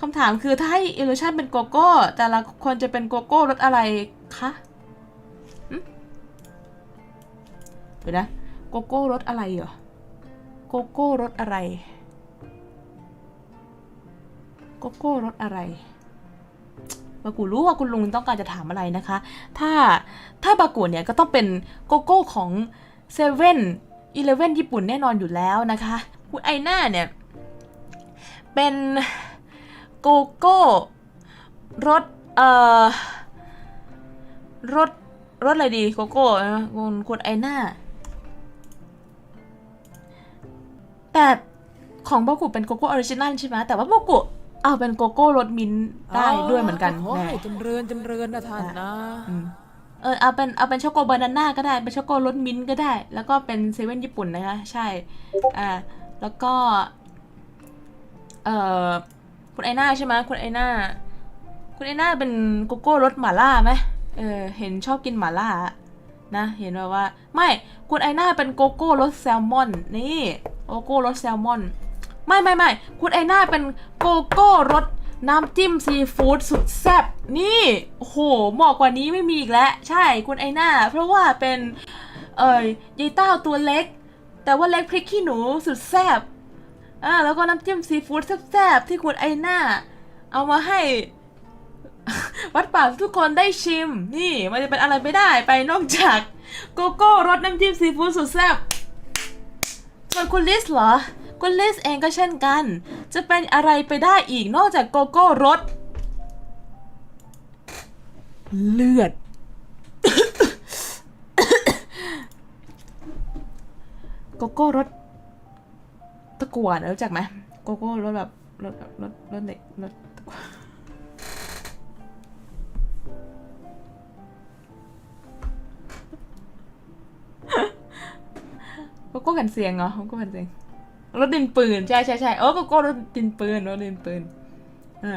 คำถามคือถ้าให้อิลูชันเป็นโกโก้ แต่ละคนจะเป็นโกโก้รสอะไรคะเดี๋ยวนะ โกโก้รสอะไรเหรอ โกโก้รสอะไร โกโก้รสอะไรบากูรู้ว่าคุณลุงต้องการจะถามอะไรนะคะ ถ้าถ้าบากูเนี่ยก็ต้องเป็นโกโก้ของเซเว่นอีเลเว่นญี่ปุ่นแน่นอนอยู่แล้วนะคะคุณไอหน้าเนี่ย เป็น โกโก้รสเอ่อรสรสอะไรดีโกโก้นะคุณคุณไอหน้า แต่ของบากุเป็นโกโก้ออริจินัลใช่ไหมแต่ว่าบากุเอาเป็นโกโก้รสมิ้นท์ได้ด้วยเหมือนกันขอแน่ให้จำเริญจำเริญนะท่านนะอืมเออเอาเป็นเอาเป็นช็อกโกบานาน่าก็ได้ เป็นช็อกโกรสมิ้นท์ก็ได้ แล้วก็เป็นเซเว่นญี่ปุ่นนะคะ ใช่ อ่า แล้วก็ เอ่อ คุณไอหน้าใช่ไหมคุณไอหน้าคุณไอหน้าเป็นโกโก้รสหม่าล่าไหมเออเห็นชอบกินหม่าล่านะ เห็นว่าว่า ไม่คุณไอหน้าเป็นโกโก้รสแซลมอน นี่โกโก้รสแซลมอน ไม่ไม่ไม่คุณไอหน้าเป็นโกโก้รสน้ำจิ้มซีฟู้ดสุดแซ่บนี่โอ้โหเหมาะกว่านี้ไม่มีอีกแล้ว ใช่คุณไอหน้าเพราะว่าเป็น เอ่ยยายเต้าตัวเล็ก แต่ว่าเล็กพริกขี้หนูสุดแซ่บ อ่าแล้วก็น้ำจิ้มซีฟู้ดแซ่บๆที่คุณไอหน้า เอามาให้ วัดป่าทุกคนได้ชิม นี่มันจะเป็นอะไรไม่ได้ไปนอกจากโกโก้รสน้ำจิ้มซีฟู้ดสุดแซ่บส่วนคุณลิสเหรอ คุณลิสเองก็เช่นกัน จะเป็นอะไรไปได้อีกนอกจากโกโก้รสเลือด โกโก้รส ตะกั่วนะรู้จักไหมโกโก้รถแบบรถแบบรถรถเด็กรถตะกั่วโกโก้กันเสียงเหรอโกโก้กันเสียงรถดินปืนใช่ใช่ใช่เออโกโก้รถดินปืนรถดินปืนอ่า